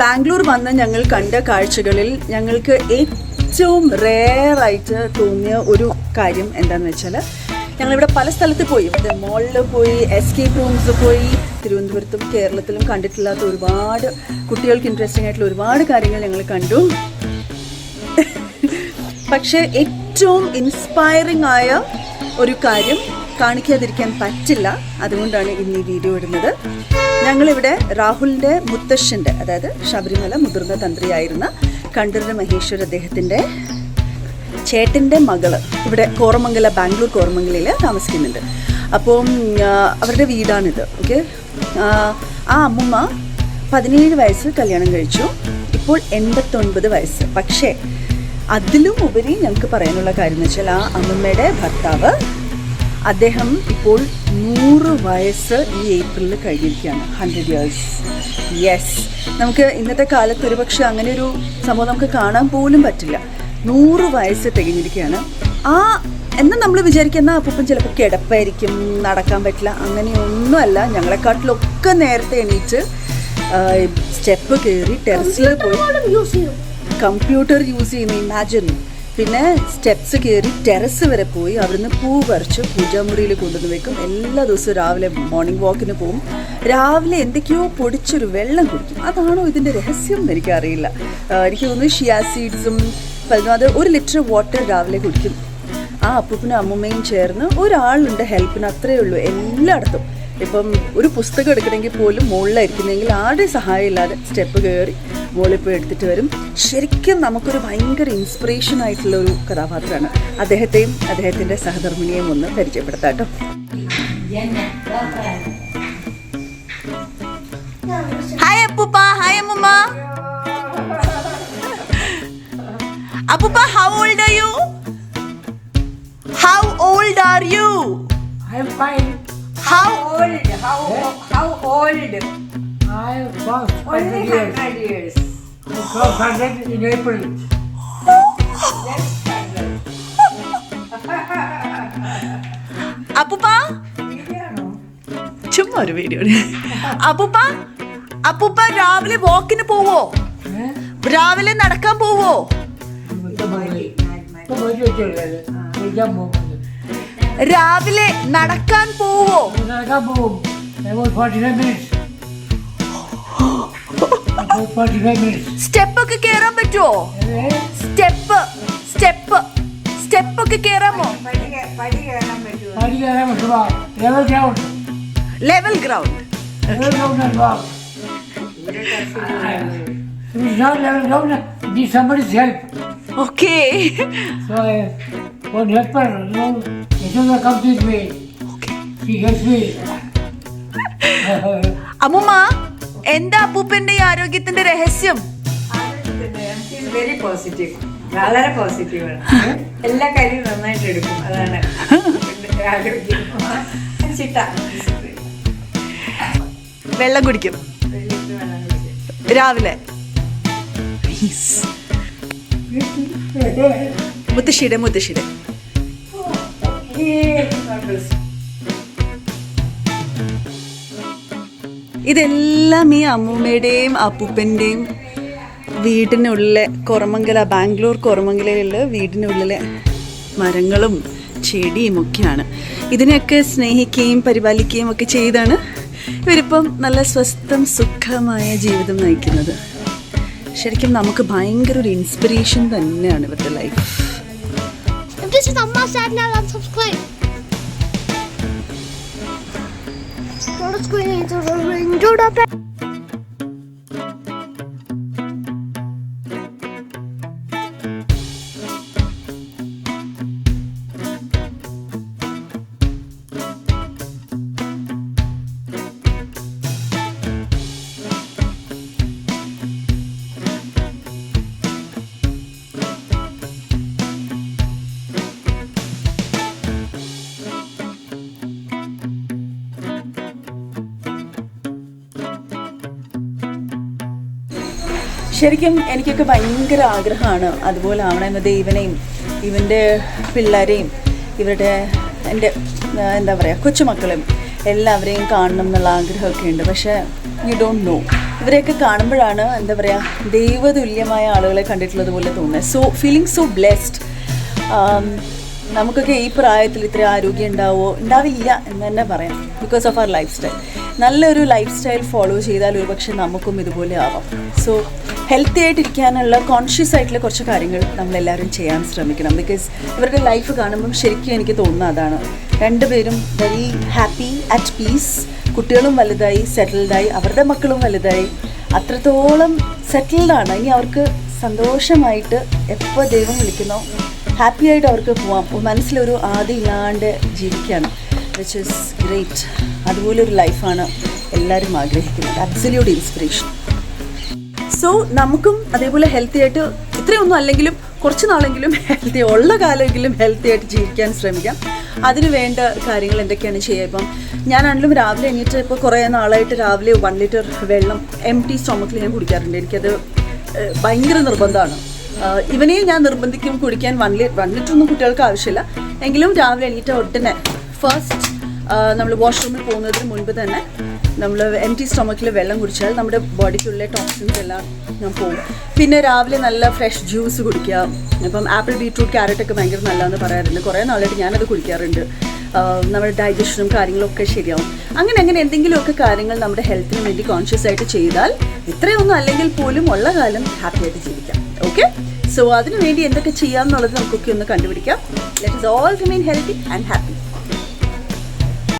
ബാംഗ്ലൂർ വന്ന് ഞങ്ങൾ കണ്ട കാഴ്ചകളിൽ ഞങ്ങൾക്ക് ഏറ്റവും റെയറായിട്ട് തോന്നിയ ഒരു കാര്യം എന്താണെന്ന് വെച്ചാൽ ഞങ്ങളിവിടെ പല സ്ഥലത്ത് പോയി. മോളിൽ പോയി എസ്കേപ്പ് റൂംസ് പോയി തിരുവനന്തപുരത്തും കേരളത്തിലും കണ്ടിട്ടില്ലാത്ത ഒരുപാട് കുട്ടികൾക്ക് ഇൻട്രസ്റ്റിംഗ് ആയിട്ടുള്ള ഒരുപാട് കാര്യങ്ങൾ ഞങ്ങൾ കണ്ടു. പക്ഷേ ഏറ്റവും ഇൻസ്പയറിംഗ് ആയ ഒരു കാര്യം കാണിക്കാതിരിക്കാൻ പറ്റില്ല. അതുകൊണ്ടാണ് ഇന്ന് ഈ വീഡിയോ ഇടുന്നത്. ഞങ്ങളിവിടെ രാഹുലിന്റെ മുത്തശ്ശന്റെ അതായത് ശബരിമല മുതിർന്ന തന്ത്രിയായിരുന്ന കണ്ടൂരിന് മഹേശ്വർ അദ്ദേഹത്തിന്റെ ചേട്ടന്റെ മകൾ ഇവിടെ കോറമംഗല ബാംഗ്ലൂർ കോറമംഗലയിൽ താമസിക്കുന്നുണ്ട്. അപ്പം അവരുടെ വീടാണിത്. ഓക്കെ? ആ അമ്മമ്മ പതിനേഴ് വയസ്സിൽ കല്യാണം കഴിച്ചു. ഇപ്പോൾ എൺപത്തൊൻപത് വയസ്സ്. പക്ഷേ അതിലും ഉപരി ഞങ്ങൾക്ക് പറയാനുള്ള കാര്യം എന്ന് വെച്ചാൽ ആ അമ്മമ്മയുടെ ഭർത്താവ് അദ്ദേഹം ഇപ്പോൾ നൂറ് വയസ്സ് ഈ ഏപ്രിലിൽ കഴിഞ്ഞിരിക്കുകയാണ്. ഹൺഡ്രഡ് ഇയേഴ്സ് യെസ് നമുക്ക് ഇന്നത്തെ കാലത്ത് ഒരുപക്ഷെ അങ്ങനെ ഒരു സംഭവം നമുക്ക് കാണാൻ പോലും പറ്റില്ല. നൂറ് വയസ്സ് തികഞ്ഞിരിക്കുകയാണ്. ആ എന്ന് നമ്മൾ വിചാരിക്കുന്ന അപ്പം ചിലപ്പോൾ കിടപ്പായിരിക്കും നടക്കാൻ പറ്റില്ല അങ്ങനെയൊന്നുമല്ല. ഞങ്ങളെക്കാട്ടിലൊക്കെ നേരത്തെ എണീറ്റ് സ്റ്റെപ്പ് കയറി ടെറസിൽ പോയി കമ്പ്യൂട്ടർ യൂസ് ചെയ്യുന്ന. ഇമാജിൻ പിന്നെ സ്റ്റെപ്സ് കയറി ടെറസ് വരെ പോയി. അവിടുന്ന് പൂ പറിച്ച്. പൂജാമുറിയിൽ കൊണ്ടുവന്ന് വെക്കും. എല്ലാ ദിവസവും രാവിലെ മോർണിംഗ് വാക്കിന് പോകും. രാവിലെ എന്തൊക്കെയോ പൊടിച്ചൊരു വെള്ളം കുടിക്കും. അതാണോ ഇതിന്റെ രഹസ്യം എന്ന് എനിക്കറിയില്ല. എനിക്ക് തോന്നുന്നു ഷിയാ സീഡ്സും ഒരു ലിറ്റർ വാട്ടർ രാവിലെ കുടിക്കും. ആ അപ്പൂപ്പനും അമ്മൂമ്മയും ചേർന്ന് ഒരാളുണ്ട് ഹെൽപ്പിന് അത്രയേ ഉള്ളൂ എല്ലായിടത്തും. ഇപ്പം ഒരു പുസ്തകം എടുക്കണമെങ്കിൽ പോലും മുകളിലായിരിക്കുന്നെങ്കിൽ ആരുടെയും സഹായം ഇല്ലാതെ സ്റ്റെപ്പ് കയറി മുകളിൽ പോയി എടുത്തിട്ട് വരും. ശരിക്കും നമുക്കൊരു ഭയങ്കര ഇൻസ്പിറേഷൻ ആയിട്ടുള്ള ഒരു കഥാപാത്രമാണ്. അദ്ദേഹത്തെയും അദ്ദേഹത്തിന്റെ സഹധർമ്മിണിയെയും ഒന്ന് പരിചയപ്പെടുത്താം കേട്ടോ. ഹായ് ഹായ് അപ്പൂപ്പ how old are you how are you? I'm fine. how old? How how old? I was Only 100 years. hundred years. I crossed 100 in April. അപ്പൂപ്പ ചുമ്മാ ഒരു വീഡിയോ അപ്പൂപ്പ അപ്പൂപ്പ രാവിലെ വാക്കിന് പോവോ Eh? രാവിലെ നടക്കാൻ പോവോ ഇപ്പൊ മതി. രാവിലെ നടക്കാൻ പോവോ നടക്കാൻ പോകും. About 45 minutes. About 45 minutes. Step ഒക്കെ കേറാൻ പറ്റുമോ Eh? സ്റ്റെപ്പ് സ്റ്റെപ്പ് സ്റ്റെപ്പ് ഒക്കെ കേറാമോ. Level ground help. Okay I, one helper, you know, come this way. Okay. She gets me. അമ്മുമ്മ എന്താ അപ്പൂപ്പന്റെ ഈ ആരോഗ്യത്തിന്റെ രഹസ്യം? വെരി പോസിറ്റീവ് വളരെ പോസിറ്റീവാണ് എല്ലാ കാര്യവും നന്നായിട്ട് എടുക്കും. അതാണ് ചിട്ട. വെള്ളം കുടിക്കും. രാവിലെ. മുത്തശ്ശിയുടെ മുത്തശ്ശിയുടെ. ഇതെല്ലാം ഈ അമ്മൂമ്മയുടെയും അപ്പൂപ്പന്റെയും വീടിനുള്ളിലെ കൊറമംഗല ബാംഗ്ലൂർ കൊറമംഗലയിലുള്ള വീടിനുള്ളിലെ മരങ്ങളും ചെടിയും ഒക്കെയാണ് ഇതിനെയൊക്കെ സ്നേഹിക്കുകയും പരിപാലിക്കുകയും ഒക്കെ ചെയ്താണ് ഇവരിപ്പം നല്ല സ്വസ്ഥം സുഖമായ ജീവിതം നയിക്കുന്നത്. ശരിക്കും നമുക്ക് ഭയങ്കര ഒരു ഇൻസ്പിറേഷൻ തന്നെയാണ് ഇവരുടെ life this is Amma sad now, then subscribe. Into the ring. Do the ശരിക്കും എനിക്കൊക്കെ ഭയങ്കര ആഗ്രഹമാണ് അതുപോലെ ആവണമെന്നത് ഇവനെയും ഇവന്റെ പിള്ളേരെയും ഇവരുടെ എന്റെ എന്താ പറയുക കൊച്ചുമക്കളും എല്ലാവരെയും കാണണം എന്നുള്ള ആഗ്രഹമൊക്കെ ഉണ്ട്. പക്ഷേ യു ഡോണ്ട് നോ ഇവരെയൊക്കെ കാണുമ്പോഴാണ് എന്താ പറയുക ദൈവതുല്യമായ ആളുകളെ കണ്ടിട്ടുള്ളത് പോലെ തോന്നുന്നത്. സോ ഫീലിംഗ് സോ ബ്ലെസ്ഡ് നമുക്കൊക്കെ ഈ പ്രായത്തിൽ ഇത്ര ആരോഗ്യം ഉണ്ടാവുമോ ഉണ്ടാവില്ല എന്ന് തന്നെ പറയാം. Because of our lifestyle നല്ലൊരു ലൈഫ് സ്റ്റൈൽ ഫോളോ ചെയ്താൽ ഒരുപക്ഷെ നമുക്കും ഇതുപോലെ ആവാം. സോ ഹെൽത്തി ആയിട്ടിരിക്കാനുള്ള കോൺഷ്യസ് ആയിട്ടുള്ള കുറച്ച് കാര്യങ്ങൾ നമ്മളെല്ലാവരും ചെയ്യാൻ ശ്രമിക്കണം. ബിക്കോസ് ഇവരുടെ ലൈഫ് കാണുമ്പം ശരിക്കും എനിക്ക് തോന്നുന്നത് അതാണ്. രണ്ടുപേരും വെരി ഹാപ്പി അറ്റ് പീസ് കുട്ടികളും വലുതായി സെറ്റിൽഡായി അവരുടെ മക്കളും വലുതായി. അത്രത്തോളം സെറ്റിൽഡാണ് ഇനി അവർക്ക് സന്തോഷമായിട്ട് എപ്പോൾ ദൈവം വിളിക്കുന്നോ ഹാപ്പി ആയിട്ട് അവർക്ക് പോവാം. മനസ്സിലൊരു ആദ്യം ഇല്ലാണ്ട് ജീവിക്കുകയാണ് വിച്ച് ഇസ് ഗ്രേറ്റ് അതുപോലൊരു ലൈഫാണ് എല്ലാവരും ആഗ്രഹിക്കുന്നത്. അബ്സല്യൂട്ട് ഇൻസ്പിറേഷൻ സോ നമുക്കും അതേപോലെ ഹെൽത്തി ആയിട്ട് ഇത്രയൊന്നും അല്ലെങ്കിലും കുറച്ച് നാളെങ്കിലും ഹെൽത്തി ഉള്ള കാലമെങ്കിലും ഹെൽത്തി ആയിട്ട് ജീവിക്കാൻ ശ്രമിക്കാം. അതിന് വേണ്ട കാര്യങ്ങൾ എന്തൊക്കെയാണ് ചെയ്യുക? ഇപ്പം ഞാനാണെങ്കിലും രാവിലെ എണീറ്റ് ഇപ്പോൾ കുറേ നാളായിട്ട് രാവിലെ വൺ ലിറ്റർ വെള്ളം എം ടി സ്റ്റൊമക്കിൽ ഞാൻ കുടിക്കാറുണ്ട്. എനിക്കത് ഭയങ്കര നിർബന്ധമാണ്. ഇവനെയും ഞാൻ നിർബന്ധിക്കും കുടിക്കാൻ വൺ ലിറ്റർ വൺ ലിറ്റർ ഒന്നും കുട്ടികൾക്ക് ആവശ്യമില്ല. എങ്കിലും രാവിലെ എണീറ്റ ഉടനെ ഫസ്റ്റ് നമ്മൾ വാഷ്റൂമിൽ പോകുന്നതിന് മുൻപ് തന്നെ നമ്മൾ എം ടി സ്റ്റൊമക്കിൽ വെള്ളം കുടിച്ചാൽ നമ്മുടെ ബോഡിക്കുള്ള ടോക്സിൻസ് എല്ലാം പോകും. പിന്നെ രാവിലെ നല്ല ഫ്രഷ് ജ്യൂസ് കുടിക്കുക. ഇപ്പം ആപ്പിൾ ബീട്രൂട്ട് ക്യാരറ്റ് ഒക്കെ ഭയങ്കര നല്ലതെന്ന് പറയാറുണ്ട്. കുറേ നാളായിട്ട് ഞാനത് കുടിക്കാറുണ്ട്. നമ്മുടെ ഡൈജഷനും കാര്യങ്ങളൊക്കെ ശരിയാവും. അങ്ങനെ അങ്ങനെ എന്തെങ്കിലുമൊക്കെ കാര്യങ്ങൾ നമ്മുടെ ഹെൽത്തിന് വേണ്ടി കോൺഷ്യസ് ആയിട്ട് ചെയ്താൽ ഇത്രയൊന്നും അല്ലെങ്കിൽ പോലും ഉള്ള കാലം ഹാപ്പിയായിട്ട് ജീവിക്കാം. ഓക്കെ സോ അതിനുവേണ്ടി എന്തൊക്കെ ചെയ്യാം എന്നുള്ളത് നമുക്കൊക്കെ ഒന്ന് കണ്ടുപിടിക്കാം. Let us all remain healthy and happy